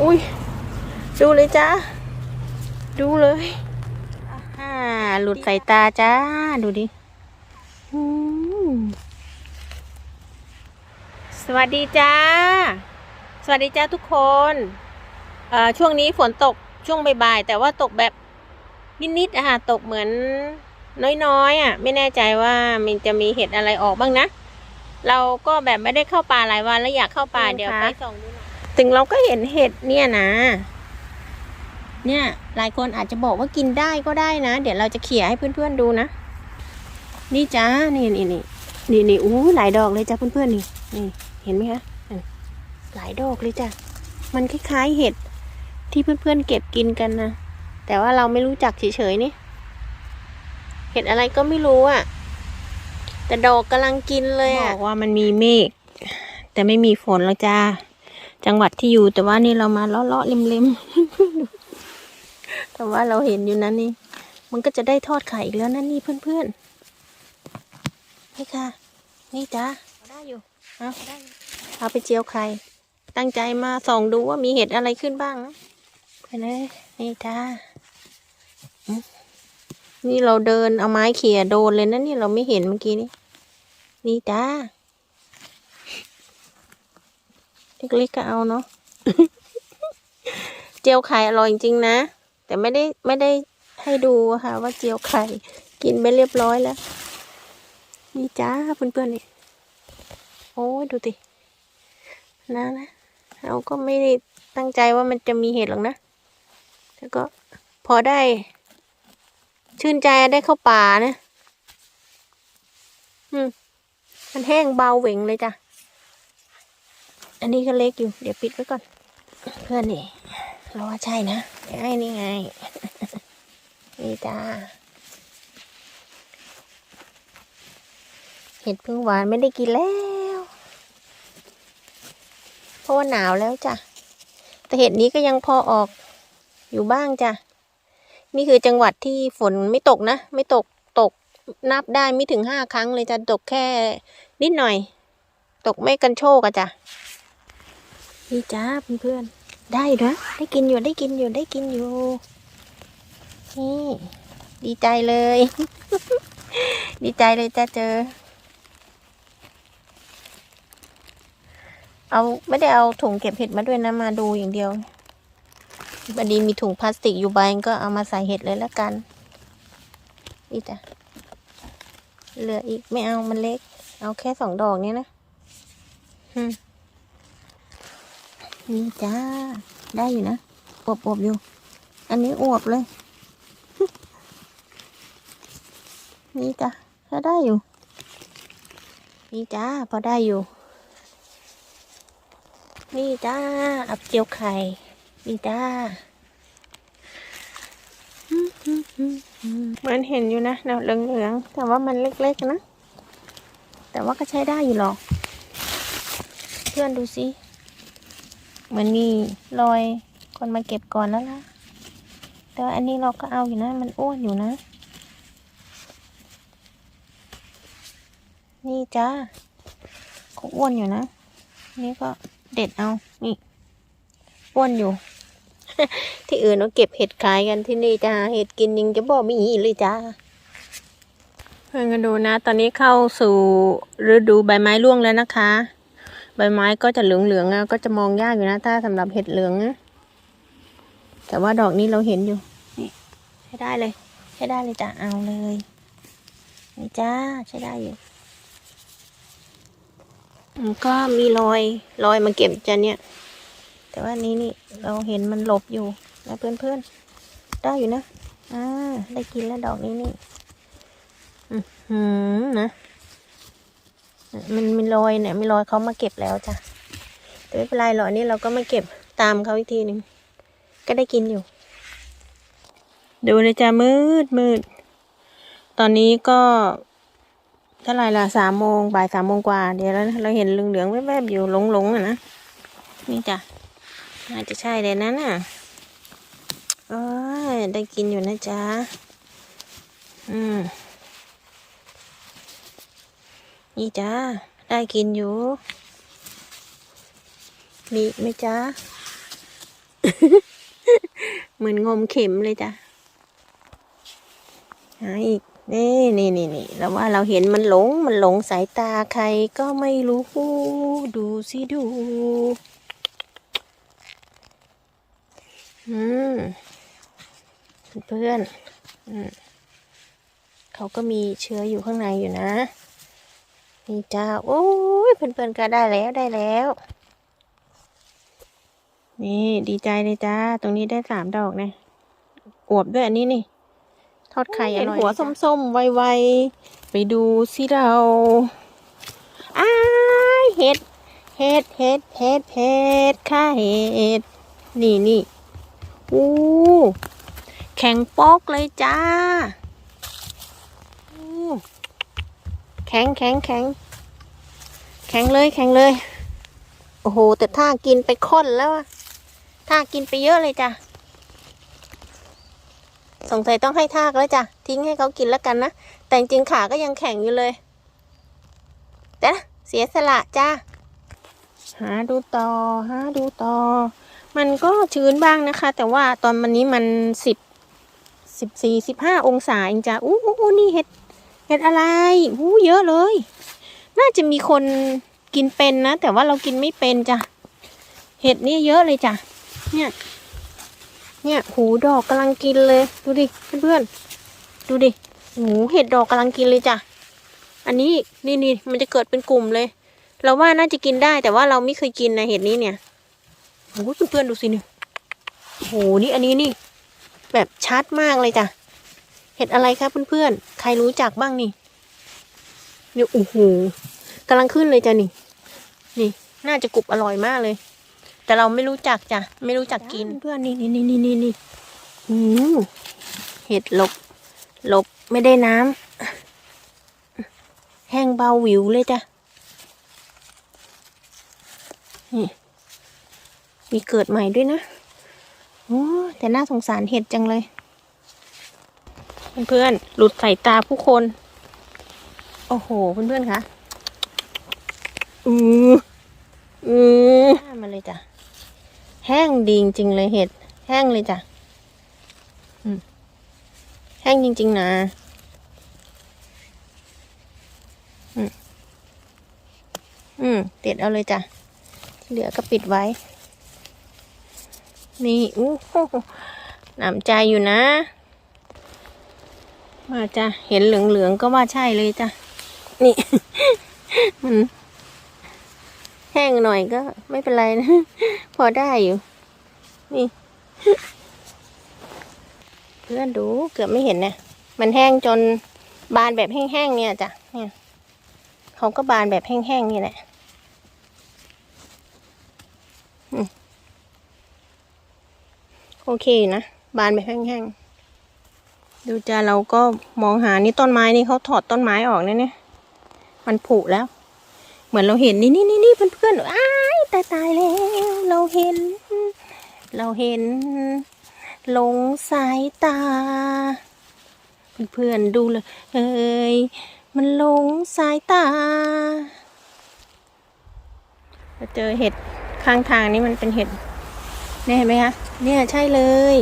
อุ้ยดูเลยจ้าดูเลยอ่าหลุดสายตาจ้า ดูดิอืมสวัสดีจ้า สวัสดีจ้าทุกคนเอ่อช่วงนี้ฝนตกช่วงบ่ายๆแต่ว่าตกแบบนิดๆอะค่ะตกเหมือนน้อยๆอะ ไม่แน่ใจว่ามันจะมีเห็ดอะไรออกบ้างนะ เราก็แบบไม่ได้เข้าป่าหลายวันแล้วอยากเข้าป่าเดี๋ยวไปส่องดูหน่อย ถึงเราก็เห็นเห็ดเนี่ยนะ เนี่ยหลายคนอาจจะบอกว่ากินได้ก็ได้นะ เดี๋ยวเราจะเขี่ยให้เพื่อนๆดูนะ นี่จ้า นี่นี่นี่นี่นี่อู้หลายดอกเลยจ้าเพื่อนๆนี่ นี่ เห็นไหมคะหลายดอกเลยจ้ะ มันคล้ายๆเห็ดที่เพื่อนๆเก็บกินกันนะ แต่ว่าเราไม่รู้จักเฉยๆนี่ เห็ดอะไรก็ไม่รู้อะ แต่ดอกกำลังกินเลยอะ บอกว่ามันมีเมฆแต่ไม่มีฝนแล้วจ้า จังหวัดที่อยู่ แต่ว่านี่เรามาเลาะๆเล็มๆแต่ว่าเราเห็นอยู่นั้นนี่ มันก็จะได้ทอดไข่อีกแล้วนั่นนี่เพื่อนๆนี่ค่ะ นี่จ้าได้อยู่เอาได้อยู่เอาไปเจียวไข่ตั้งใจมาส่องดูว่ามีเห็ดอะไรขึ้นบ้างนะไปเลยนี่จ้าอืมนี่เราเดินเอาไม้เขี่ยโดนเลยนะนี่เราไม่เห็นเมื่อกี้นี้นี่จ้า เล็กๆก็เอาเนาะเจียวไข่อร่อยจริงนะ แต่ไม่ได้ไม่ได้ให้ดูค่ะ ว่าเจียวไข่กินไปเรียบร้อยแล้ว นี่จ้าเพื่อนๆนี่โอ้ยดูตินะนะเราก็ไม่ได้ตั้งใจว่ามันจะมีเห็ดหรอกนะแล้วก็พอได้ ชื่นใจได้เข้าป่านะ อืม มันแห้งเบาเหว่งเลยจ้ะ อันนี้ก็เล็กอยู่ เดี๋ยวปิดไว้ก่อน เพื่อนนี่เราว่าใช่นะไอ้นี่ไง นี่จ้า เห็ดพึ่งหวานไม่ได้กินแล้ว เพราะว่าหนาวแล้วจ้ะ แต่เห็ดนี้ก็ยังพอออกอยู่บ้างจ้ะ นี่คือจังหวัดที่ฝนไม่ตกนะ ไม่ตกตกนับได้ไม่ถึงห้าครั้งเลยจะตกแค่นิดหน่อย ตกไม่กันโชกอะจ้ะ นี่จ้าเพื่อนๆได้นะได้กินอยู่ได้กินอยู่ได้กินอยู่นี่ดีใจเลย ดีใจเลยจ้าเจอ เอาไม่ได้เอาถุงเก็บเห็ดมาด้วยนะมาดูอย่างเดียวบันดีมีถุงพลาสติกอยู่ใบก็เอามาใส่เห็ดเลยแล้วกัน นี่จ้ะเหลืออีกไม่เอามันเล็ก เอาแค่สองดอกนี้นะอืม นี่จ้า ได้อยู่นะอวบอวบๆอยู่ อันนี้อวบเลย นี่จ้ะก็ได้อยู่ นี่จ้า พอได้อยู่ นี่จ้า อับเจียวไข่ นี่จ้าเหมือนเห็นอยู่นะเนาเหลืองๆแต่ว่ามันเล็กๆนะ แต่ว่าก็ใช้ได้อยู่หรอก เพื่อนดูสิ เหมือนมีรอยคนมาเก็บก่อนแล้วล่ะแต่ว่าอันนี้เราก็เอาอยู่นะ มันอ้วนอยู่นะ นี่จ้าก็อ้วนอยู่นะ นี่ก็เด็ดเอานี่อ้วนอยู่ ที่อื่นเราเก็บเห็ดขายกันที่นี่จ้าเห็ดกินยังจะบอกไม่หีเลยจ้าเพื่อนกันดูนะ ตอนนี้เข้าสู่ฤดูใบไม้ร่วงแล้วนะคะ ใบไม้ก็จะเหลืองๆแล้วก็จะมองยากอยู่นะ ถ้าสำหรับเห็ดเหลืองนะแต่ว่าดอกนี้เราเห็นอยู่ นี่ใช้ได้เลย ใช้ได้เลยจ้าเอาเลย นี่จ้าใช้ได้อยู่ก็มีรอยรอยมาเก็บจ้ะเนี่ย แต่ว่านี้นี่เราเห็นมันหลบอยู่นะเพื่อนๆได้อยู่นะอ่าได้กินแล้วดอกนี้นี่ อือหือนะ มันมีรอยเนี่ยมีรอยเขามาเก็บแล้วจ้ะแต่ไม่เป็นไรหรอกนนี้เราก็มาเก็บตามเขาอีกทีหนึ่งก็ได้กินอยู่ ดูเลยจ้ะมืดมืดตอนนี้ก็เท่าไหร่ละสามโมงบ่ายสามโมงกว่า เดี๋ยวเราเราเห็นเหลืองๆแวบๆอยู่หลงๆอะนะนี่จ้ะน่าจะใช่เลยนะน่ะโอ้ยได้กินอยู่นะจ๊ะอืม นี่จ้า ได้กินอยู่ มีไหมจ๊ะเหมือนงมเข็มเลยจ้ะหาอีกนี่นี่นี่นี่แล้วว่าเราเห็นมันหลงมันหลงสายตาใครก็ไม่รู้ ดูสิดู อืม เพื่อนอืมเขาก็มีเชื้ออยู่ข้างในอยู่นะ นี่จ้าโอ้ยเพื่อนๆก็ได้แล้วได้แล้ว นี่ดีใจเลยจ้า ตรงนี้ได้สามดอกนะอวบด้วยอันนี้นี่ ทอดไข่อร่อยหัวส้มๆไวๆ ไปดูสิเราอ้ายเห็ดเห็ดเห็ดเห็ดเห็ดค่ะเห็ดนี่นี่อู้แข็งโป๊กเลยจ้าอู้ แข็งแข็งแข็งแข็งเลยแข็งเลย โอ้โห แต่ถ้ากินไปค่อนแล้วอะถ้ากินไปเยอะเลยจ้ะสงสัยต้องให้ทากแล้วจ้ะ ทิ้งให้เขากินแล้วกันนะ แต่จริงขาก็ยังแข็งอยู่เลย แต่เสียสละจ้าหาดูต่อหาดูต่อ มันก็ชื้นบ้างนะคะ แต่ว่าตอนวันนี้มันสิบสิบสี่สิบห้าองศาเองจ้ะอู้อู้นี่เห็ด เห็ดอะไรอู้เยอะเลย น่าจะมีคนกินเป็นนะ แต่ว่าเรากินไม่เป็นจ้ะ เห็ดนี่เยอะเลยจ้ะ เนี่ย เนี่ยหูดอกกำลังกินเลย ดูดิเพื่อนๆ ดูดิหูเห็ดดอกกำลังกินเลยจ้ะ อันนี้นี่นี่มันจะเกิดเป็นกลุ่มเลย เราว่าน่าจะกินได้ แต่ว่าเราไม่เคยกินนะเห็ดนี้เนี่ยโอ้เพื่อนๆดูสิเนี่ยโหนี่อันนี้นี่ แบบชัดมากเลยจ้ะ เห็ดอะไรครับเพื่อนๆ ใครรู้จักบ้างนี่เนี่ยโอ้โหกำลังขึ้นเลยจ้ะนี่ นี่ น่าจะกรุบอร่อยมากเลย แต่เราไม่รู้จักจ้ะ ไม่รู้จักกินเพื่อนนี่นี่นี่นี่นี่นี่อืมเห็ดหลบ หลบไม่ได้น้ำแห้งเบาหวิวเลยจ้ะนี่มีเกิดใหม่ด้วยนะโอ้แต่น่าสงสารเห็ดจังเลย เพื่อนๆ หลุดใส่ตาผู้คน โอ้โห เพื่อนๆ คะ อืออือมาเลยจ้ะ แห้งดีจริงๆเลยเห็ด แห้งเลยจ้ะอืมแห้งจริง ๆ นะอืมอืมเด็ดเอาเลยจ้ะ ที่เหลือก็ปิดไว้ นี่อู้หูหนำใจอยู่นะ มาจ้ะเห็นเหลืองๆก็ว่าใช่เลยจ้ะนี่ มัน แห้งหน่อยก็ไม่เป็นไรนะพอได้อยู่ นี่ เพื่อนดูเกือบไม่เห็นนะมันแห้งจนบานแบบแห้งๆเนี่ยจ้ะเนี่ยเขาก็บานแบบแห้งๆนี่แหละโอเคนะ บานแบบแห้งๆ ดูจ้ะเราก็มองหานี่ต้นไม้นี่เขาถอดต้นไม้ออกเนี่ยเนี่ยมันผุแล้ว เหมือนเราเห็นนี่นี่นี่นี่เพื่อนๆอ้ายตายตายแล้วเราเห็น เราเห็นหลงสายตา เพื่อนๆดูเลยเอ้ยมันหลงสายตาเราเจอเห็ดข้างทางนี้มันเป็นเห็ดเนี่ยเห็นไหมคะเนี่ยใช่เลย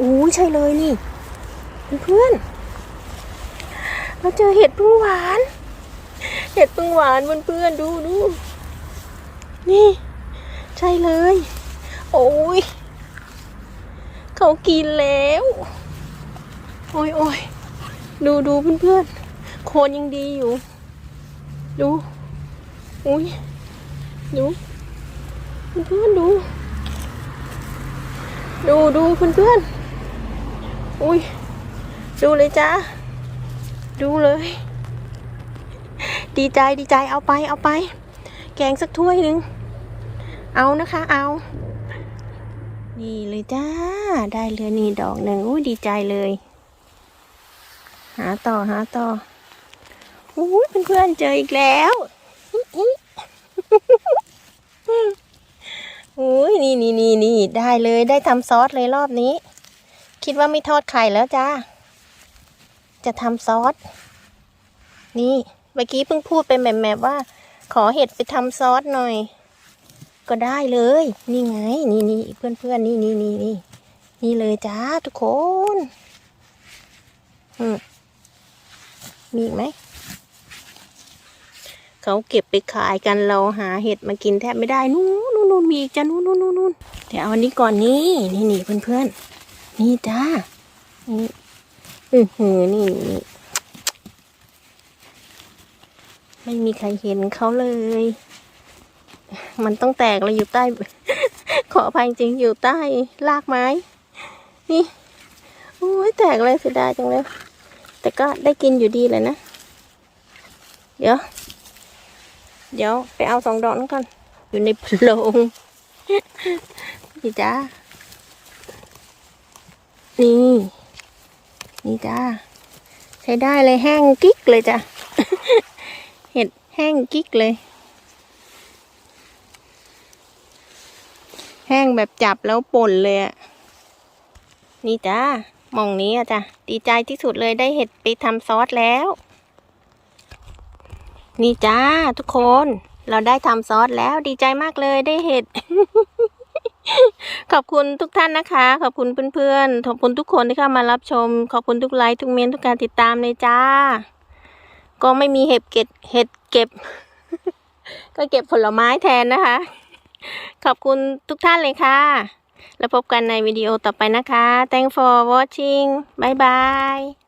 อู้ใช่เลยนี่ เพื่อนเราเจอเห็ดพึ่งหวาน เห็ดพึ่งหวานเพื่อนๆดูดูนี่ ใช่เลย โอ้ยเขากินแล้ว โอ้ยโอ้ยดูดูเพื่อนๆโคนยังดีอยู่ ดูอุ้ยดูเพื่อนๆดู ดูดูเพื่อนๆอุ้ย ดูเลยจ้าดูเลย ดีใจดีใจเอาไปเอาไป แกงสักถ้วยหนึ่งเอานะคะ เอา นี่เลยจ้า ได้เลยนี่ดอกหนึ่งอุ้ยดีใจเลย หาต่อหาต่ออุ้ยเพื่อนๆเจออีกแล้วอุ๊ยอุ้ยนี่นี่นี่นี่ได้เลยได้ทำซอสเลยรอบนี้ คิดว่าไม่ทอดไข่แล้วจ้า จะทำซอส นี่เมื่อกี้เพิ่งพูดไปแหมๆว่า ขอเห็ดไปทำซอสหน่อย ก็ได้เลย นี่ไง นี่นี่เพื่อนเพื่อนนี่นี่นี่นี่นี่เลยจ้าทุกคนอืมมีอีกไหมเขาเก็บไปขายกันเราหาเห็ดมากินแทบไม่ได้นู่นนู่นนู่นมีอีกจ้านู่นนู่นนู่นเดี๋ยวเอาอันนี้ก่อนนี่นี่นี่เพื่อนเพื่อนนี่จ้านี่ อือหือนี่ ไม่มีใครเห็นเขาเลย มันต้องแตกเลยอยู่ใต้ ขออภัยจริงอยู่ใต้รากไม้ นี่โอ้ยแตกเลยเสียดายจังเลย แต่ก็ได้กินอยู่ดีเลยนะ เดี๋ยว เดี๋ยวไปเอาสองดอกนั้นก่อนอยู่ในโพรงนี่จ้านี่ นี่จ้าใช้ได้เลยแห้งกิ๊กเลยจ้ะเห็ดแห้งกิ๊กเลย แห้งแบบจับแล้วป่นเลยอะนี่จ้ามองนี้อะจ้ะดีใจที่สุดเลยได้เห็ดไปทำซอสแล้ว นี่จ้าทุกคน เราได้ทำซอสแล้วดีใจมากเลยได้เห็ด ขอบคุณทุกท่านนะคะ ขอบคุณเพื่อนๆ ขอบคุณทุกคนที่เข้ามารับชม ขอบคุณทุกไลค์ทุกเมนทุกการติดตามเลยจ้า ก็ไม่มีเห็ดเก็บเห็ดเก็บ ก็เก็บผลไม้แทนนะคะ ขอบคุณทุกท่านเลยค่ะ แล้วพบกันในวิดีโอต่อไปนะคะ Thank for watching บ๊ายบาย